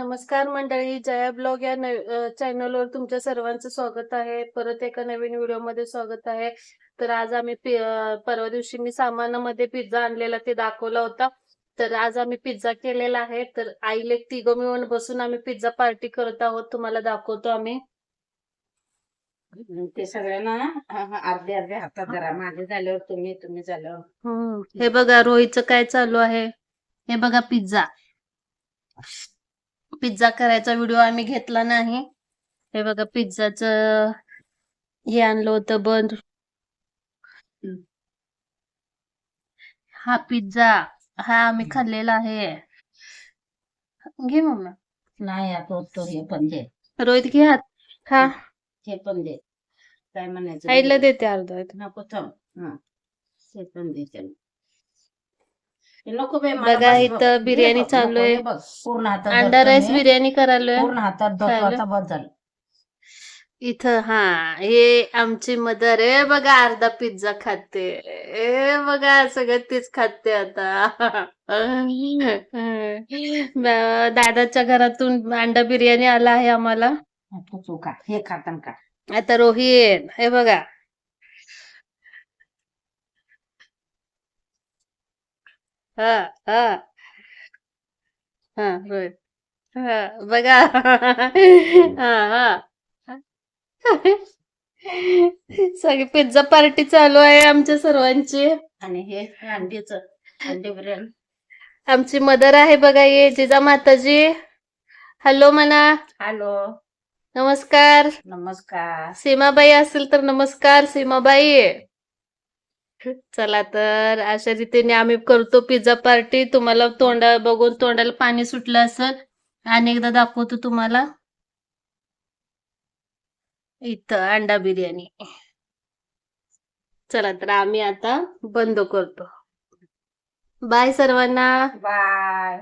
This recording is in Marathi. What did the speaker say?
नमस्कार मंडळी जया ब्लॉग या चॅनलवर तुमच्या सर्वांचं स्वागत आहे. परत एका नवीन व्हिडिओमध्ये स्वागत आहे. तर आज आम्ही परवा दिवशी मी सामानामध्ये पिझ्झा आणलेला ते दाखवला होता. तर आज आम्ही पिझ्झा केलेला आहे. तर आईले तिघं मिळून बसून आम्ही पिझ्झा पार्टी करत आहोत. तुम्हाला दाखवतो आम्ही. ते सगळ्यांना अर्धे अर्धे हातात धरा. माझे झाल्यावर तुम्ही तुम्ही झाल्यावर. हे बघा रोहीचं काय चालू आहे. हे बघा पिझ्झा. पिझ्झा करायचा व्हिडिओ आम्ही घेतला नाही. हे बघा पिझ्झाच हे आणलं होतं बंद हा पिझ्झा हा आम्ही खाल्लेला आहे. घे मम्मा. नाही आता तो हे पण दे. रोहित घे हात. खा. हे पण दे. काय म्हणायचं? आईला देते अर्धा नको थांब. हा. हे पण दे त्याला. हे नको बाई, मला बघा बस इथं. बिर्याणी चालू नको, आहे. हे बघ, पूर्ण हातात अंडा धरतो राईस मी. बिर्याणी करायलोय पूर्ण हातात धरतो? आता बस झालं इथं हा हे आमची मदर आहे बघा अर्धा पिझ्झा खाते ए बघा सगळं तीच खाते आता ब- दादाच्या घरातून अंडा बिर्याणी आला आहे आम्हाला हे खातान का आता रोहित हे बघा हा हा. हा रोहित हा बघा. हा हा. सगळी पिझ्झा पार्टी चालू आहे आमच्या सर्वांची. आणि हे अंडीच अंडी बिर्याणी आमची मदर आहे बघा ये जिजा माताजी. हॅलो म्हणा हॅलो नमस्कार. नमस्कार. सीमाबाई असेल तर नमस्कार सीमाबाई. चला तर अशा रीतीने आम्ही करतो पिझ्झा पार्टी तुम्हाला तोंडा बघून तोंडाला पाणी सुटलं असेल आणि एकदा दाखवतो तुम्हाला. इथं अंडा बिर्याणी. चला तर आम्ही आता बंद करतो. बाय सर्वांना. बाय